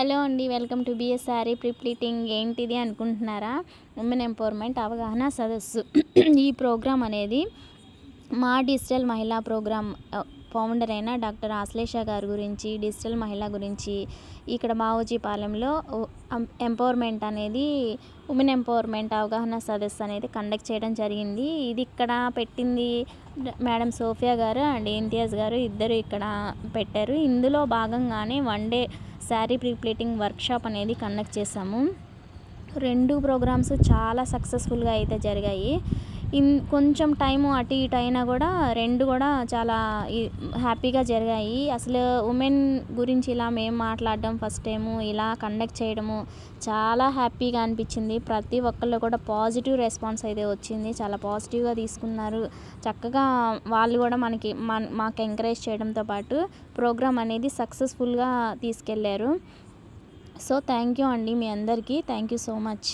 Hello అండి welcome to BS sari prepleating ఏంటిది అనుకుంటున్నారా? ఉమెన్ ఎంపవర్మెంట్ అవగాహన సదస్సు. ఈ ప్రోగ్రాం అనేది మా డిజిటల్ మహిళా ప్రోగ్రాం ఫౌండర్ అయిన డాక్టర్ ఆశ్లేష గారి గురించి డిజిటల్ మహిళ గురించి ఇక్కడ బావోజీపాలెంలో ఎంపవర్మెంట్ అనేది ఉమెన్ ఎంపవర్మెంట్ అవగాహన సదస్సు అనేది కండక్ట్ చేయడం జరిగింది. ఇది ఇక్కడ పెట్టింది మేడం సోఫియా గారు అండ్ ఇంతియాజ్ గారు. ఇద్దరు ఇక్కడ పెట్టారు. ఇందులో భాగంగానే one day sari prepleating workshop అనేది కండక్ట్ చేసాము రెండు ప్రోగ్రామ్స్ చాలా సక్సెస్ఫుల్గా అయితే జరిగాయి. ఇన్ కొంచెం టైము అటు ఇటు అయినా కూడా రెండు కూడా చాలా హ్యాపీగా జరిగాయి. అసలు ఉమెన్ గురించి ఇలా మేము మాట్లాడడం ఫస్ట్ టైము ఇలా కండక్ట్ చేయడము చాలా హ్యాపీగా అనిపించింది. ప్రతి ఒక్కళ్ళు కూడా పాజిటివ్ రెస్పాన్స్ అయితే వచ్చింది. చాలా పాజిటివ్గా తీసుకున్నారు. చక్కగా వాళ్ళు కూడా మనకి మన మాకు ఎంకరేజ్ చేయడంతో పాటు ప్రోగ్రామ్ అనేది సక్సెస్ఫుల్గా తీసుకెళ్ళారు సో థ్యాంక్ యూ అండి మీ అందరికీ. Thank you so much.